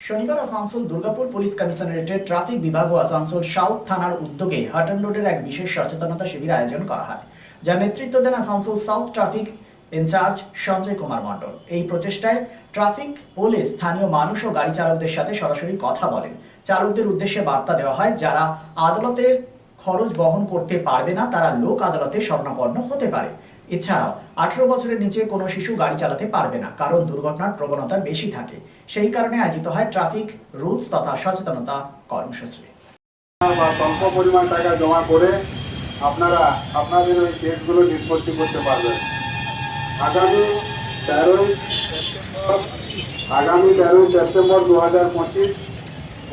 শনিবার আসানসোল দুর্গাপুর পুলিশ কমিশনারেটের ট্রাফিক বিভাগ ও আসানসোল সাউথ থানার উদ্যোগে হাটন রোডের এক বিশেষ সচেতনতা শিবির আয়োজন করা হয়, যার নেতৃত্ব দেন Asansol south traffic incharge Sanjay Kumar Mondal. এই প্রচেষ্টায় ট্রাফিক, পুলিশ, স্থানীয় মানুষ ও গাড়ি চালকদের সাথে সরাসরি কথা বলেন। চালকদের উদ্দেশ্যে বার্তা দেওয়া হয়, যারা আদালতের খরচ বহন করতে পারবে না, তারা লোক আদালতে শরণাপন্ন হতে পারে। এছাড়াও, আঠেরো বছরের নিচে কোনো শিশু গাড়ি চালাতে পারবে না, কারণ দুর্ঘটনার প্রবণতা বেশি থাকে। সেই কারণে আয়োজিত হয় ট্রাফিক রুলস তথা সচেতনতা কর্মসূচি। পরিমাণ টাকা জমা করে আপনারা আপনাদের ওই করতে পারবেন। আগামী আগামী তেরোই সেপ্টেম্বর দু হাজার পঁচিশ,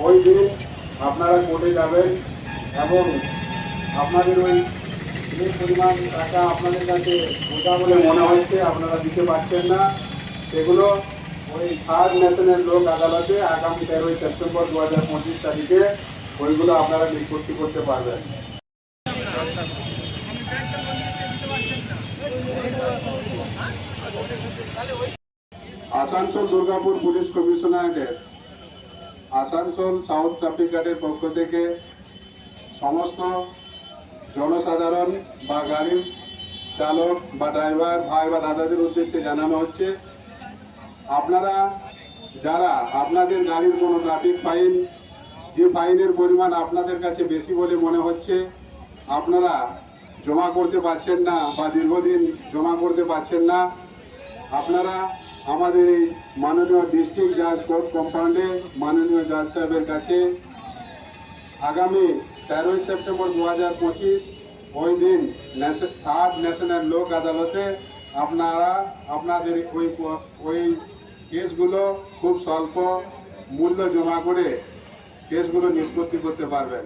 ওই দিন আপনারা কোর্টে যাবেন এবং আপনাদের ওই যে পরিমাণ টাকা আপনাদের কাছে বোঝা বলে মনে হচ্ছে, আপনারা দিতে পারছেন না। সেগুলো ওই থার্ড ন্যাশনাল লোক আদালতে আগামী তেরোই সেপ্টেম্বর দু হাজার পঁচিশ তারিখে ওইগুলো আপনারা নিষ্পত্তি করতে পারবেন। আসানসোল দুর্গাপুর পুলিশ কমিশনারেটের আসানসোল সাউথ ট্রাফিক গার্ডের পক্ষ থেকে সমস্ত জনসাধারণ বা গাড়ির চালক বা ড্রাইভার, ভাই বা দাদাদের উদ্দেশ্যে জানানো হচ্ছে, আপনারা যারা আপনাদের গাড়ির কোনো ট্রাফিক ফাইন যে ফাইনের পরিমাণ আপনাদের কাছে বেশি বলে মনে হচ্ছে, আপনারা জমা করতে পারছেন না বা দীর্ঘদিন জমা করতে পারছেন না, আপনারা আমাদের এই মাননীয় ডিস্ট্রিক্ট জাজ কোর্ট কম্পাউন্ডে মাননীয় জাজ সাহেবের কাছে আগামী তেরোই সেপ্টেম্বর দু হাজার পঁচিশ ওই দিন থার্ড ন্যাশনাল লোক আদালতে আপনারা, আপনাদের ওই ওই কেসগুলো খুব স্বল্প মূল্য জমা করে কেসগুলো নিষ্পত্তি করতে পারবেন।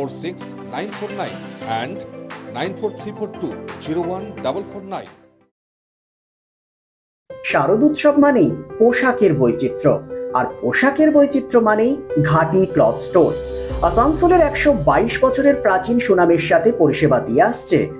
four উৎসব মানেই পোশাকের বৈচিত্র্য, আর পোশাকের বৈচিত্র্য মানেই ঘাটি ক্লথ স্টোর আসানসোলের একশো বাইশ বছরের প্রাচীন সুনামের সাথে পরিষেবা দিয়ে আসছে